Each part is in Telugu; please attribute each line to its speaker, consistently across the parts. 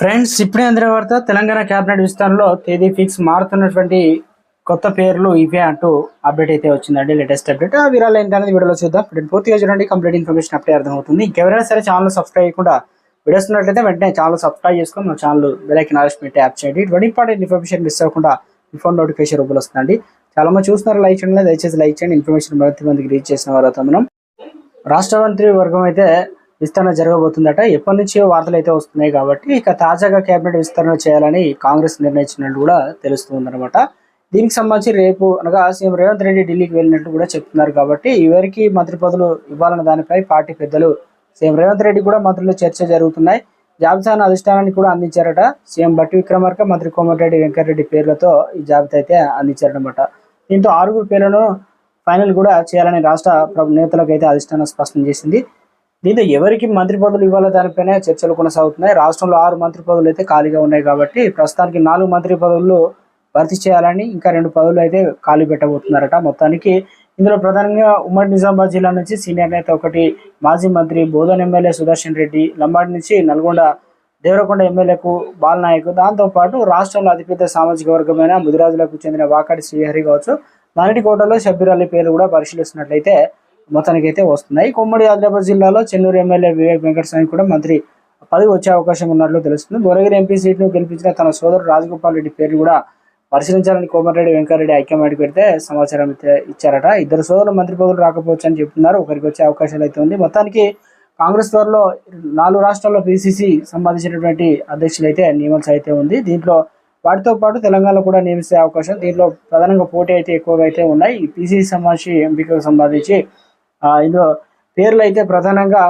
Speaker 1: ఫ్రెండ్స్ ఇప్పుడే అందిన వార్త తెలంగాణ క్యాబినెట్ విస్తరణలో తేదీ ఫిక్స్ మారుతున్నటువంటి కొత్త పేర్లు ఇవే అంటూ అప్డేట్ అయితే వచ్చిందండి. Latest update. ఆ వివరాలు ఏంటనేది వీడియోలో చూద్దాం. ఇప్పుడు పూర్తిగా చూడండి కంప్లీట్ ఇన్ఫర్మేషన్ అప్డే అర్థమవుతుంది. ఇంకెవరైనా సరే ఛానల్ సబ్స్క్రైబ్ చేయకుండా వీడియోస్ ఉన్నట్లయితే వెంటనే ఛానల్ సబ్స్క్రైబ్ చేసుకొని మన ఛానల్ బెలైకిన్ ఆలస్ పెట్టి యాప్ చేయండి. ఇటువంటి ఇంపార్టెంట్ ఇన్ఫర్మేషన్ మిస్ అవ్వకుండా మీ ఫోన్ నోటిఫికేషన్ రూపంలో వస్తుందండి. చాలా మంది చూస్తున్నారు లైక్ చేయండి దయచేసి లైక్ చేయండి. ఇన్ఫర్మేషన్ మరింత మందికి రీచ్ చేసిన వారు అవుతాం మనం. రాష్ట్ర మంత్రి వర్గం అయితే విస్తరణ జరగబోతుందట. ఎప్పటి నుంచో వార్తలు అయితే వస్తున్నాయి కాబట్టి ఇక తాజాగా కేబినెట్ విస్తరణ చేయాలని కాంగ్రెస్ నిర్ణయించినట్టు కూడా తెలుస్తుందన్నమాట. దీనికి సంబంధించి రేపు అనగా సీఎం రేవంత్ రెడ్డి ఢిల్లీకి వెళ్ళినట్టు కూడా చెప్తున్నారు కాబట్టి ఎవరికి మంత్రి పదవులు ఇవ్వాలన్న దానిపై పార్టీ పెద్దలు సీఎం రేవంత్ రెడ్డి కూడా మంత్రులు చర్చ జరుగుతున్నాయి. జాబితాను అధిష్టానానికి కూడా అందించారట. సీఎం బట్టి విక్రమార్క మంత్రి కోమటిరెడ్డి వెంకటరెడ్డి పేర్లతో ఈ జాబితా అయితే అందించారనమాట దీంతో ఆరుగురు పేర్లను ఫైనల్ కూడా చేయాలని రాష్ట్ర నేతలకు అయితే అధిష్టానం స్పష్టం చేసింది. దీంతో ఎవరికి మంత్రి పదవులు ఇవ్వాలో దానిపైన చర్చలు కొనసాగుతున్నాయి. రాష్ట్రంలో ఆరు మంత్రి పదవులు అయితే ఖాళీగా ఉన్నాయి కాబట్టి ప్రస్తుతానికి నాలుగు మంత్రి పదవులు భర్తీ చేయాలని ఇంకా రెండు పదవులు అయితే ఖాళీ పెట్టబోతున్నారట. మొత్తానికి ఇందులో ప్రధానంగా ఉమ్మడి నిజామాబాద్ జిల్లా నుంచి సీనియర్ నేత ఒకటి మాజీ మంత్రి బోధన్ ఎమ్మెల్యే సుదర్శన్ రెడ్డి లంబాడి నుంచి నల్గొండ దేవరకొండ ఎమ్మెల్యేకు బాలనాయక్. దాంతోపాటు రాష్ట్రంలో అతిపెద్ద సామాజిక వర్గమైన ముదిరాజులకు చెందిన వాకాడి శ్రీహరి కావచ్చు. కోటలో షబ్బీర్ అలీ పేర్లు కూడా పరిశీలిస్తున్నట్లయితే మొత్తానికి అయితే వస్తున్నాయి. కొమ్మడి ఆదిలాబాద్ జిల్లాలో చెన్నూరు ఎమ్మెల్యే వివేక్ వెంకటస్వామి కూడా మంత్రి పదవి వచ్చే అవకాశం ఉన్నట్లు తెలుస్తుంది. భువనగిరి ఎంపీ సీట్ను గెలిపించిన తన సోదరుడు రాజగోపాల్ రెడ్డి పేరు కూడా పరిశీలించాలని కోమటిరెడ్డి వెంకటరెడ్డి హైకమాండ్ పెడితే సమాచారం అయితే ఇచ్చారట. ఇద్దరు సోదరులు మంత్రి పదవులు రాకపోవచ్చు అని చెప్తున్నారు. ఒకరికి వచ్చే అవకాశాలు అయితే ఉంది. మొత్తానికి కాంగ్రెస్ త్వరలో నాలుగు రాష్ట్రాల్లో పిసిసి సంబంధించినటువంటి అధ్యక్షులు అయితే అయితే ఉంది. దీంట్లో వాటితో పాటు తెలంగాణలో కూడా నియమిస్తే అవకాశం. దీంట్లో ప్రధానంగా పోటీ అయితే ఎక్కువగా అయితే ఉన్నాయి. ఈ పిసిసి సంబంధించి ఎంపికకు సంబంధించి ఇందులో పేర్లు అయితే ప్రధానంగా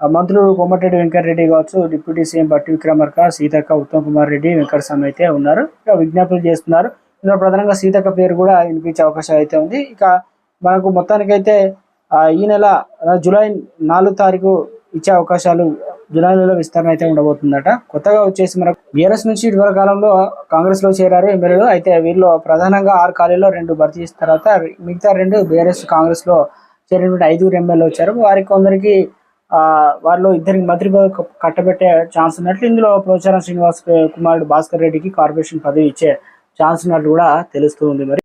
Speaker 1: మంత్రులు కోమటిరెడ్డి వెంకటరెడ్డి కావచ్చు డిప్యూటీ సీఎం బట్టి విక్రమార్క సీతక్క ఉత్తమ్ కుమార్ రెడ్డి వెంకటస్వామి అయితే ఉన్నారు. ఇక విజ్ఞాపనలు చేస్తున్నారు. ఇందులో ప్రధానంగా సీతక్క పేరు కూడా వినిపించే అవకాశం అయితే ఉంది. ఇక మనకు మొత్తానికైతే ఈ నెల జూలై నాలుగు తారీఖు ఇచ్చే అవకాశాలు జూలై నెలలో విస్తరణ అయితే ఉండబోతుందట. కొత్తగా వచ్చేసి మనకు బీఆర్ఎస్ నుంచి ఇటీవల కాలంలో కాంగ్రెస్లో చేరారు ఎమ్మెల్యేలు. అయితే వీళ్ళు ప్రధానంగా ఆరు ఖాళీలో రెండు భర్తీ చేసిన తర్వాత మిగతా రెండు బీఆర్ఎస్ కాంగ్రెస్లో చేరినటువంటి ఐదుగురు ఎమ్మెల్యే వచ్చారు. వారికి కొందరికి ఆ వారిలో ఇద్దరికి మంత్రి పదవి కట్టబెట్టే ఛాన్స్ ఉన్నట్లు ఇందులో ప్రోచారం శ్రీనివాస్ కుమారుడు భాస్కర్ రెడ్డికి కార్పొరేషన్ పదవి ఇచ్చే ఛాన్స్ ఉన్నట్లు కూడా తెలుస్తుంది మరి.